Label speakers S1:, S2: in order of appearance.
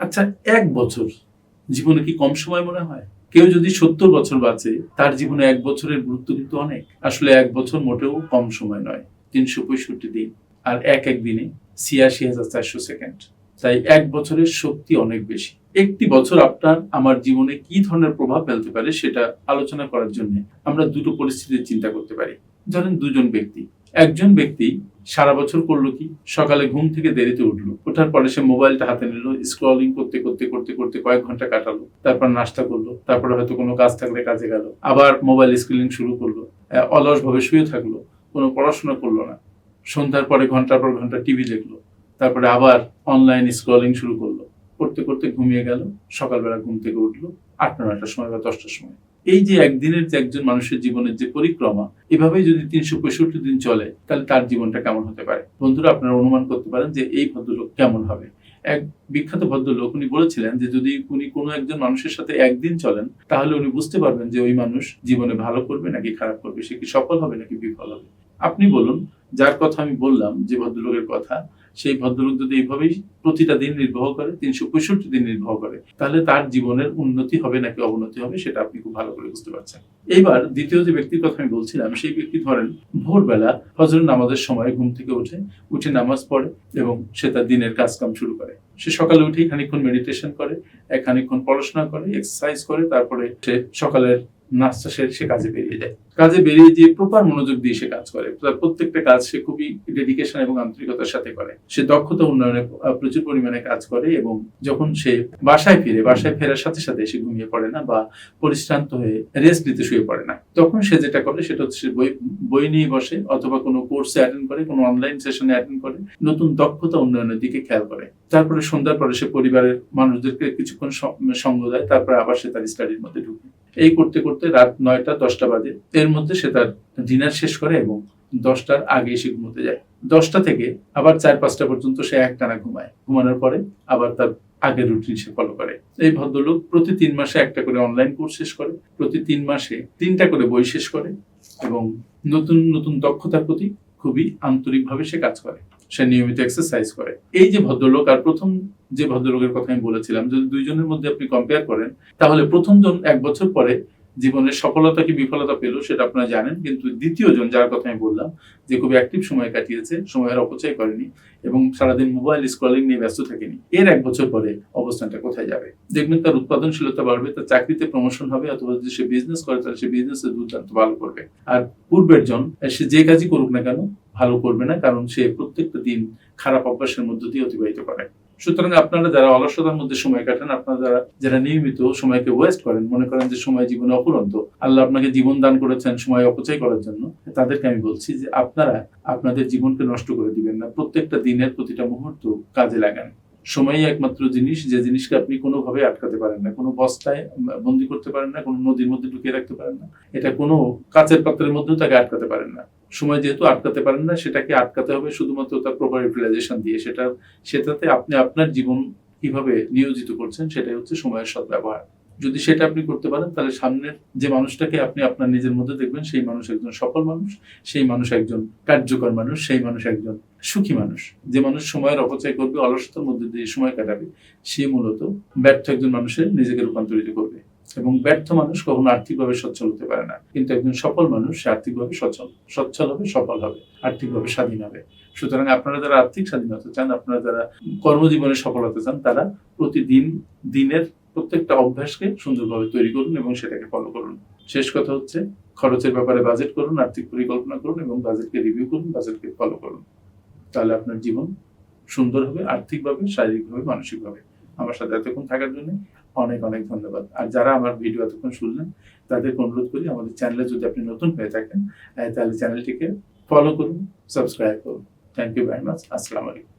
S1: আচ্ছা এক বছর জীবনে কি কম সময় মনে হয়? কেউ যদি সত্তর বছর বাঁচে, তার জীবনে এক বছরের গুরুত্ব কিন্তু অনেক। আসলে এক বছর মোটেও কম সময় নয়, তিনশো পঁয়ষট্টি দিন। আর এক এক দিনে ছিয়াশি হাজার চারশো সেকেন্ড। তাই এক বছরের শক্তি অনেক বেশি। একটি বছর আপনার আমার জীবনে কি ধরনের প্রভাব ফেলতে পারে সেটা আলোচনা করার জন্য আমরা দুটো পরিস্থিতির চিন্তা করতে পারি। ধরেন দুজন ব্যক্তি। একজন ব্যক্তি সারা বছর করল কি? সকালে ঘুম থেকে দেরিতে উঠল। ওঠার পরে সে মোবাইলটা হাতে নিল স্ক্রলিং করতে করতে করতে করতে কয়েক ঘণ্টা কাটালো। তারপর নাস্তা করল। তারপরে হয়তো কোনো কাজ থাকলে কাজে গেল। আবার মোবাইল স্ক্রিলিং শুরু করল। আহ, অলসভাবে শুয়ে থাকল। কোনো পড়াশোনা করল না। সন্ধ্যার পরে ঘণ্টার পর ঘণ্টা টিভি দেখল। তারপরে আবার অনলাইন স্ক্রলিং শুরু করল। করতে করতে ঘুমিয়ে গেল। সকালবেলা ঘুম থেকে উঠল। আটটা নয়টার সময় বা দশটার সময়। এই যে একদিনের যে একজন মানুষের জীবনের যে পরিক্রমা, এভাবেই যদি তিনশো পঁয়ষট্টি দিন চলে, তাহলে তার জীবনটা কেমন হতে পারে? বন্ধুরা, আপনারা অনুমান করতে পারেন যে এই ভদ্রলোক কেমন হবে। এক বিখ্যাত ভদ্রলোক, উনি বলেছিলেন যে যদি উনি কোনো একজন মানুষের সাথে একদিন চলেন, তাহলে উনি বুঝতে পারবেন যে ওই মানুষ জীবনে ভালো করবে নাকি খারাপ করবে, সে কি সফল হবে নাকি বিফল হবে। আপনি বলুন যার কথা আমি বললাম, যে ভদ্রলোকের কথা, সেই ভদ্রলোক যদি এইভাবেই প্রতিটা দিন নির্বাহ করে, তিনশো পঁয়ষট্টি দিন নির্বাহ করে, তাহলে তার জীবনের উন্নতি হবে নাকি অবনতি হবে সেটা আপনি খুব ভালো করে বুঝতে পারছেন। এইবার দ্বিতীয় যে ব্যক্তির কথা আমি বলছিলাম, সেই ব্যক্তি ধরেন ভোরবেলা ফজর নামাজের সময় ঘুম থেকে উঠে উঠে নামাজ পড়ে এবং সে তার দিনের কাজ কাম শুরু করে। সে সকালে উঠেই খানিকক্ষণ মেডিটেশন করে, এক খানিকক্ষণ পড়াশোনা করে এক্সারসাইজ করে, তারপরে সে সকালের নাস্তা সেরে সে কাজে বেরিয়ে যায়। কাজে বেরিয়ে গিয়ে প্রপার মনোযোগ দিয়ে সে কাজ করে। প্রত্যেকটা কাজ সে খুবই ডেডিকেশন এবং আন্তরিকতার সাথে করে। সে দক্ষতা উন্নয়নে প্রচুর পরিমাণে কাজ করে এবং যখন সে বাসায় ফিরে, বাসায় ফেরার সাথে সাথে সে ঘুমিয়ে পড়ে না বা পরিশ্রান্ত হয়ে রেস্ট নিতে শুয়ে পড়ে না। তখন সে যেটা করে সেটা হচ্ছে সে বই বই নিয়ে বসে অথবা কোনো কোর্সে অ্যাটেন্ড করে, কোনো অনলাইন সেশনে অ্যাটেন্ড করে, নতুন দক্ষতা উন্নয়নের দিকে খেয়াল করে। তারপরে সন্ধ্যার পরে সে পরিবারের মানুষদেরকে কিছুক্ষণ সঙ্গ দেয়, তারপরে আবার সে তার স্টাডির মধ্যে ঢুকে। এই করতে করতে রাত নয়টা, দশটা বাজে। এর মধ্যে সে তার ডিনার শেষ করে এবং দশটার আগে সে ঘুমোতে যায়। দশটা থেকে আবার চার, পাঁচটা পর্যন্ত সে একটানা ঘুমায়। ঘুমানোর পরে আবার তার আগের রুটিন সে ফলো করে। এই ভদ্রলোক প্রতি তিন মাসে একটা করে অনলাইন কোর্স শেষ করে, প্রতি তিন মাসে তিনটা করে বই শেষ করে এবং নতুন নতুন দক্ষতার প্রতি খুবই আন্তরিকভাবে সে কাজ করে। সে নিয়মিত এক্সারসাইজ করে। এই যে ভদ্রলোক, আর প্রথম যে ভদ্রলোকের কথা আমি বলেছিলাম, যদি দুইজনের মধ্যে আপনি কম্পেয়ার করেন, তাহলে প্রথম জন এক বছর পরে জীবনের সফলতা কি বিফলতা পেল সেটা আপনারা জানেন, কিন্তু দ্বিতীয় জন যার কথা আমি বললাম, যে খুবই অ্যাক্টিভ সময় কাটিয়েছে সময়ের অপচয় করেনি এবং সারাদিন মোবাইল স্ক্রলিং নিয়ে ব্যস্ত থাকেনি, এর এক বছর পরে অবস্থানটা কোথায় যাবে? দেখবেন তার উৎপাদনশীলতা বাড়বে, তার চাকরিতে প্রমোশন হবে, অথবা যদি সে বিজনেস করে, তাহলে সে বিজনেসে দুর্দান্ত ভালো করবে। আর পূর্বের জন, সে যে কাজই করুক না কেন, ভালো করবে না, কারণ সে প্রত্যেকটা দিন খারাপ অভ্যাসের মধ্য দিয়ে অতিবাহিত করে। সুতরাং আপনারা যারা অলসতার মধ্যে সময় কাটান, আপনারা যারা যারা নিয়মিত সময়কে ওয়েস্ট করেন, মনে করেন যে সময় জীবনে অপুরন্ত আল্লাহ আপনাকে জীবন দান করেছেন সময় অপচয় করার জন্য, তাদেরকে আমি বলছি যে আপনারা আপনাদের জীবনকে নষ্ট করে দিবেন না, প্রত্যেকটা দিনের প্রতিটা মুহূর্ত কাজে লাগান। সময়ই একমাত্র জিনিস, যে জিনিসকে আপনি কোনোভাবে আটকাতে পারেন না, কোনো বস্তায় বন্দি করতে পারেন না, কোনো নদীর মধ্যে ঢুকিয়ে রাখতে পারেন না, এটা কোনো কাচের পাত্রের মধ্যেও তাকে আটকাতে পারেন না। সময় যেহেতু আটকাতে পারেন না, সেটাকে আটকাতে হবে শুধুমাত্র তার প্রপার ইউটিলাইজেশন দিয়ে। সেটা সেটাতে আপনি আপনার জীবন কীভাবে নিয়োজিত করছেন, সেটাই হচ্ছে সময়ের সদ্ব্যবহার। যদি সেটা আপনি করতে পারেন, তাহলে সামনের যে মানুষটাকে আপনি আপনার নিজের মধ্যে দেখবেন, সেই মানুষ একজন সফল মানুষ, সেই মানুষ একজন কার্যকর মানুষ, সেই মানুষ একজন সুখী মানুষ। যে মানুষ সময়ের অপচয় করবে, অলসতার মধ্যে দিয়ে সময় কাটাবে, সে মূলত ব্যর্থ একজন মানুষের নিজেকে রূপান্তরিত করবে। এবং ব্যর্থ মানুষ কখনো আর্থিকভাবে সচ্ছল হতে পারে না। কিন্তু একজন সফল মানুষ সে আর্থিকভাবে সচ্ছল সচ্ছল হবে, সফল হবে, আর্থিকভাবে স্বাধীন হবে। সুতরাং আপনারা যারা আর্থিক স্বাধীনতা চান, আপনারা যারা কর্মজীবনে সফল হতে চান, তারা প্রতিদিন দিনের প্রত্যেকটা অভ্যাসকে সুন্দরভাবে তৈরি করুন এবং সেটাকে ফলো করুন। শেষ কথা হচ্ছে, খরচের ব্যাপারে বাজেট করুন, আর্থিক পরিকল্পনা করুন এবং বাজেটকে রিভিউ করুন বাজেটকে ফলো করুন। তাহলে আপনার জীবন সুন্দর হবে, আর্থিকভাবে, শারীরিকভাবে, মানসিকভাবে। আমার সাথে এতক্ষণ থাকার জন্য অনেক অনেক ধন্যবাদ। আর যারা আমার ভিডিও এতক্ষণ শুনলেন, তাদেরকে অনুরোধ করি আমাদের চ্যানেলে যদি আপনি নতুন হয়ে থাকেন তাহলে চ্যানেলটিকে ফলো করুন সাবস্ক্রাইব করুন। থ্যাংক ইউ ভেরি মাচ আসসালামু আলাইকুম।